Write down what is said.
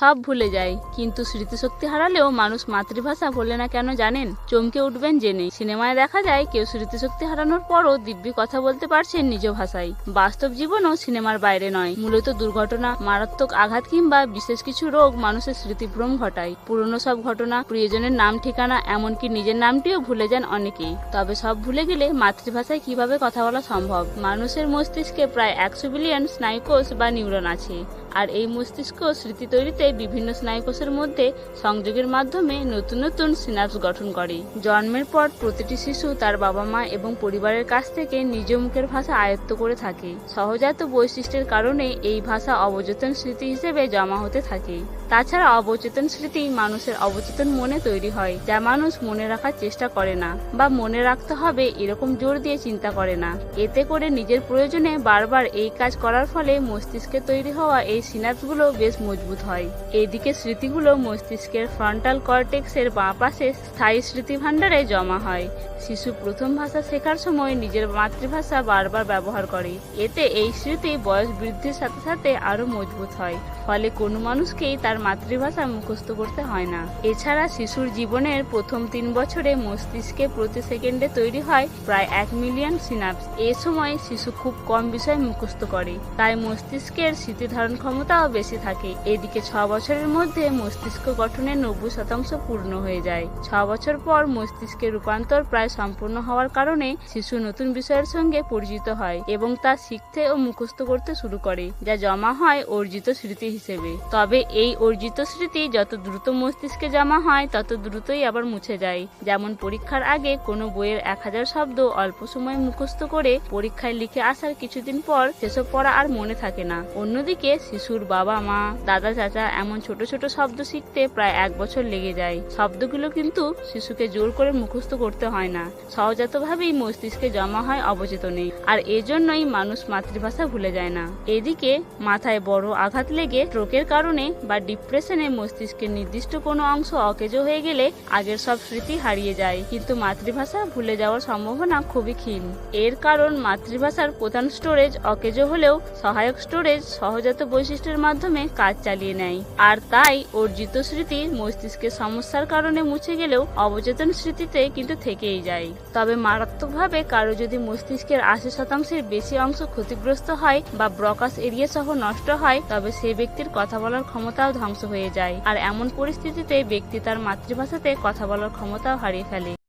সব ভুলে যায়। কিন্তু স্মৃতিশক্তি হারালেও মানুষ মাতৃভাষা বলে না কেন জানেন? চমকে উঠবেন জেনে। সিনেমায় দেখা যায়, কেউ স্মৃতিশক্তি হারানোর পরও দিব্যি কথা বলতে পারছেন নিজ ভাষায়। বাস্তব জীবনও সিনেমার বাইরে নয়। মূলত দুর্ঘটনা, মারাত্মক আঘাত কিংবা বিশেষ কিছু রোগ মানুষের স্মৃতিভ্রম ঘটায়। পুরনো সব ঘটনা, প্রিয়জনের নাম, ঠিকানা, এমনকি নিজের নামটিও ভুলে যান অনেকেই। তবে সব ভুলে গেলে মাতৃভাষায় কীভাবে কথা বলা সম্ভব? মানুষের মস্তিষ্কে প্রায় একশো বিলিয়ন স্নায়ুকোষ বা নিউরন আছে। আর এই মস্তিষ্ক স্মৃতি তৈরিতে বিভিন্ন স্নায়ুকোষের মধ্যে সংযোগের মাধ্যমে নতুন নতুন সিনাপস গঠন করে। জন্মের পর প্রতিটি শিশু তার বাবা মা এবং পরিবারের কাছ থেকে নিজ মুখের ভাষা আয়ত্ত করে থাকে। সহজাত বৈশিষ্ট্যের কারণে এই ভাষা অবচেতন স্মৃতি হিসেবে জমা হতে থাকে। তাছাড়া অবচেতন স্মৃতি মানুষের অবচেতন মনে তৈরি হয়, যা মানুষ মনে রাখার চেষ্টা করে না বা মনে রাখতে হবে এরকম জোর দিয়ে চিন্তা করে না। এতে করে নিজের প্রয়োজনে বারবার এই কাজ করার ফলে মস্তিষ্কে তৈরি হওয়া এই সিনাপসগুলো বেশ মজবুত হয়। এদিকে স্মৃতিগুলো মস্তিষ্কের ফ্রন্টাল কর্টেক্সের বাঁ পাশে স্থায়ী স্মৃতি ভাণ্ডারে জমা হয়। শিশু প্রথম ভাষা শেখার সময় নিজের মাতৃভাষা বারবার ব্যবহার করে। এতে এই স্মৃতি বয়স বৃদ্ধির সাথে সাথে আরও মজবুত হয়। ফলে কোনো মানুষকেই তার মাতৃভাষা মুখস্থ করতে হয় না। এছাড়া শিশুর জীবনের প্রথম তিন বছরে মস্তিষ্কে প্রতি সেকেন্ডে তৈরি হয় প্রায় এক মিলিয়ন সিনাপস এ সময় শিশু খুব কম বিষয় মুখস্থ করে। তাই মস্তিষ্কের স্মৃতি ধারণ ক্ষমতাও বেশি থাকে। এদিকে ছ বছরের মধ্যে মস্তিষ্ক গঠনের নব্বই শতাংশ পূর্ণ হয়ে যায়। ছ বছর পর মস্তিষ্কের রূপান্তর প্রায় সম্পূর্ণ হওয়ার কারণে শিশু নতুন বিষয়ের সঙ্গে পরিচিত হয় এবং তা শিখতে ও মুখস্থ করতে শুরু করে, যা জমা হয় অর্জিত স্মৃতি হিসেবে। তবে এই অর্জিত স্মৃতি যত দ্রুত মস্তিষ্কে জমা হয়, তত দ্রুতই আবার মুছে যায়। যেমন পরীক্ষার আগে কোনো বইয়ের এক হাজার শব্দ অল্প সময় মুখস্থ করে পরীক্ষায় লিখে আসার কিছুদিন পর সেসব পড়া আর মনে থাকে না। অন্যদিকে শিশুর বাবা মা দাদা চাচা এমন ছোট ছোট শব্দ শিখতে প্রায় এক বছর লেগে যায়। শব্দগুলো কিন্তু শিশুকে জোর করে মুখস্থ করতে হয় না। সহজাতভাবেই মস্তিষ্কে জমা হয় অবচেতনে। আর এজন্যই মানুষ মাতৃভাষা ভুলে যায় না। এদিকে মাথায় বড় আঘাত লেগে স্ট্রোকের কারণে বা ডিপ্রেশনে মস্তিষ্কের নির্দিষ্ট কোনো অংশ অকেজো হয়ে গেলে আগের সব স্মৃতি হারিয়ে যায়। কিন্তু মাতৃভাষা ভুলে যাওয়ার সম্ভাবনা খুবই ক্ষীণ। এর কারণ মাতৃভাষার প্রধান স্টোরেজ অকেজো হলেও সহায়ক স্টোরেজ সহজাত বৈশিষ্ট্যের মাধ্যমে কাজ চালিয়ে নেয় আর তাই অর্জিত স্মৃতি মস্তিষ্কের সমস্যার কারণে মুছে গেলেও অবচেতন স্মৃতিতে কিন্তু থেকেই যায়। তবে মারাত্মকভাবে কারও যদি মস্তিষ্কের আশি শতাংশের বেশি অংশ ক্ষতিগ্রস্ত হয় বা ব্রকাস এরিয়া সহ নষ্ট হয়, তবে সে ব্যক্তির কথা বলার ক্ষমতাও ধ্বংস হয়ে যায়। আর এমন পরিস্থিতিতে ব্যক্তি তার মাতৃভাষাতে কথা বলার ক্ষমতাও হারিয়ে ফেলে।